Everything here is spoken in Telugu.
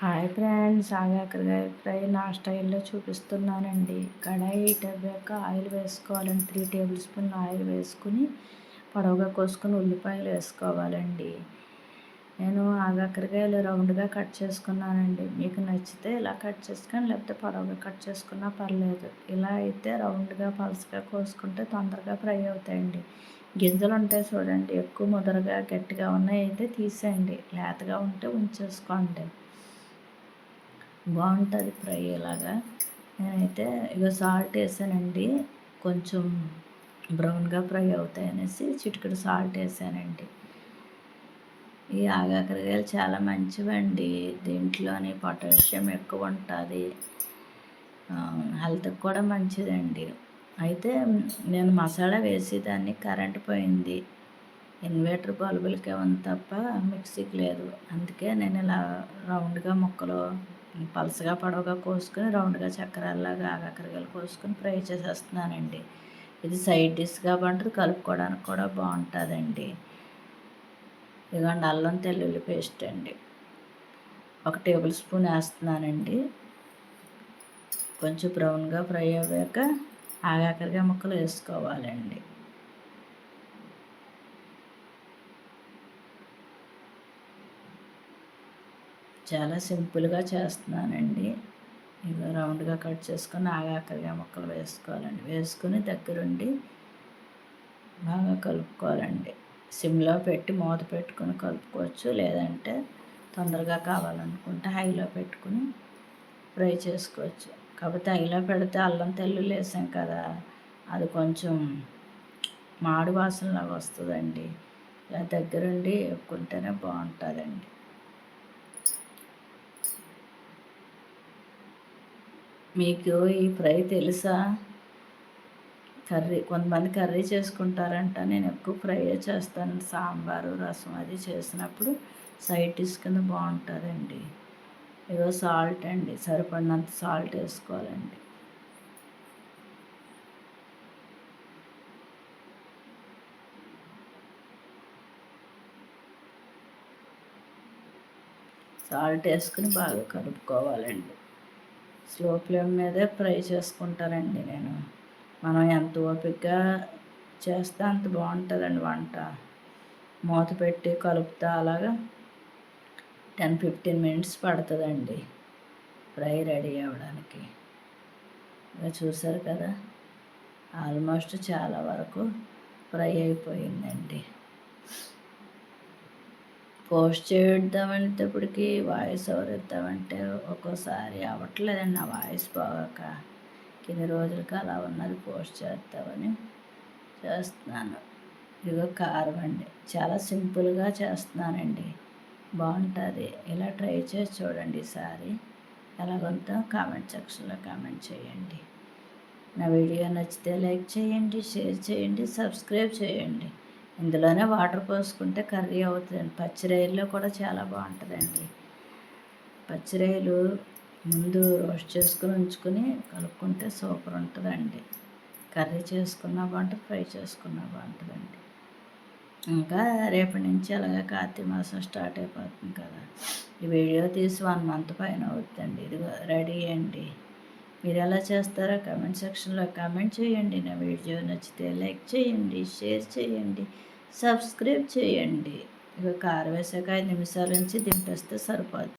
హాయ్ ఫ్రెండ్స్ ఆగాకరకాయ ఫ్రై నా స్టైల్లో చూపిస్తున్నానండి. కడాయి టబ్బాక ఆయిల్ వేసుకోవాలండి. త్రీ టేబుల్ స్పూన్ ఆయిల్ వేసుకుని పొడవుగా కోసుకొని ఉల్లిపాయలు వేసుకోవాలండి. నేను ఆగాకరకాయలు రౌండ్గా కట్ చేసుకున్నానండి. మీకు నచ్చితే ఇలా కట్ చేసుకొని లేకపోతే పొడవుగా కట్ చేసుకున్నా పర్లేదు. ఇలా అయితే రౌండ్గా పలసగా కోసుకుంటే తొందరగా ఫ్రై అవుతాయండి. గింజలు ఉంటాయి చూడండి ఎక్కువ ముదరగా గట్టిగా ఉన్నాయి అయితే తీసేయండి. లేతగా ఉంటే ఉంచేసుకోండి. బాగుంటుంది ఫ్రై ఇలాగా నేనైతే ఇక సాల్ట్ వేసానండి. కొంచెం బ్రౌన్గా ఫ్రై అవుతాయి అనేసి చిటికెడు సాల్ట్ వేసానండి. ఈ ఆగాకరకాయలు చాలా మంచివండి. దీంట్లోని పొటాషియం ఎక్కువ ఉంటుంది. హెల్త్కి కూడా మంచిదండి. అయితే నేను మసాలా వేసేదాన్ని కరెంట్ పోయింది. ఇన్వర్టర్ బల్బులకే ఉంది తప్ప మిక్సీకి లేదు. అందుకే నేను ఇలా రౌండ్గా ముక్కలు పలసగా పడవగా కోసుకొని రౌండ్గా చక్రాల్లాగా ఆగకరగలు కోసుకొని ఫ్రై చేసేస్తున్నానండి. ఇది సైడ్ డిష్ కాబట్టి కలుపుకోవడానికి కూడా బాగుంటుందండి. ఇదిగోండి అల్లం తెల్లుల్లి పేస్ట్ అండి. ఒక టేబుల్ స్పూన్ వేస్తున్నానండి. కొంచెం బ్రౌన్గా ఫ్రై అయ్యాక ఆగాకరిగా ముక్కలు వేసుకోవాలండి. చాలా సింపుల్గా చేస్తున్నానండి. ఇలా రౌండ్గా కట్ చేసుకొని ఆగాకరిగా ముక్కలు వేసుకోవాలండి. వేసుకుని దగ్గరుండి బాగా కలుపుకోవాలండి. సిమ్లో పెట్టి మూత పెట్టుకొని కలుపుకోవచ్చు. లేదంటే తొందరగా కావాలనుకుంటే హైలో పెట్టుకుని ఫ్రై చేసుకోవచ్చు. కాకపోతే హైలో పెడితే అల్లం తెల్లు వేసాం కదా అది కొంచెం మాడు వాసనలాగా వస్తుందండి. ఇలా దగ్గరుండి ఎక్కుంటేనే బాగుంటుందండి. మీకు ఈ ఫ్రై తెలుసా? కర్రీ కొంతమంది కర్రీ చేసుకుంటారంట. నేను ఎక్కువ ఫ్రై చేస్తాను. సాంబారు రసం అది చేసినప్పుడు సైడ్ డిష్ కింద బాగుంటుందండి. ఏదో సాల్ట్ అండి. సరిపడినంత సాల్ట్ వేసుకోవాలండి. సాల్ట్ వేసుకుని బాగా కలుపుకోవాలండి. స్లో ఫ్లేమ్ మీదే ఫ్రై చేసుకుంటానండి నేను. మనం ఎంత ఓపికగా చేస్తే అంత బాగుంటుందండి వంట. మూత పెట్టి కలుపుతా అలాగా టెన్ ఫిఫ్టీన్ మినిట్స్ పడుతుందండి. ఫ్రై రెడీ అవ్వడానికి. ఇలా చూసారు కదా? ఆల్మోస్ట్ చాలా వరకు ఫ్రై అయిపోయిందండి. పోస్ట్ చేద్దామంటేప్పటికి వాయిస్ ఓవర్ ఇద్దామంటే ఒక్కోసారి అవ్వట్లేదండి నా వాయిస్ పోగాక. కొన్ని రోజులకి అలా ఉన్నది పోస్ట్ చేద్దామని చేస్తున్నాను. ఇదిగో కారం అండి. చాలా సింపుల్గా చేస్తున్నానండి. బాగుంటుంది. ఇలా ట్రై చేసి చూడండి ఈసారి. ఎలాగొంతో కామెంట్ సెక్షన్లో కామెంట్ చేయండి. నా వీడియో నచ్చితే లైక్ చేయండి షేర్ చేయండి సబ్స్క్రైబ్ చేయండి. ఇందులోనే వాటర్ పోసుకుంటే కర్రీ అవుతుందండి. పచ్చిరొయ్యల్లో కూడా చాలా బాగుంటుందండి. పచ్చిరొయ్యలు ముందు రోస్ట్ చేసుకుని ఉంచుకొని కలుపుకుంటే సూపర్ ఉంటుందండి. కర్రీ చేసుకున్నా బాగుంటుంది ఫ్రై చేసుకున్నా బాగుంటుందండి. ఇంకా రేపటి నుంచి అలాగే కార్తీక మాసం స్టార్ట్ అయిపోతుంది కదా. ఈ వీడియో తీసి వన్ మంత్ పైన అవుతుందండి. ఇది రెడీ అండి. మీరు ఎలా చేస్తారో కమెంట్ సెక్షన్లో కామెంట్ చేయండి. నా వీడియో నచ్చితే లైక్ చేయండి షేర్ చేయండి సబ్స్క్రైబ్ చేయండి. ఇక కారు వేసాక ఐదు నిమిషాల నుంచి దింపేస్తే సరిపోదు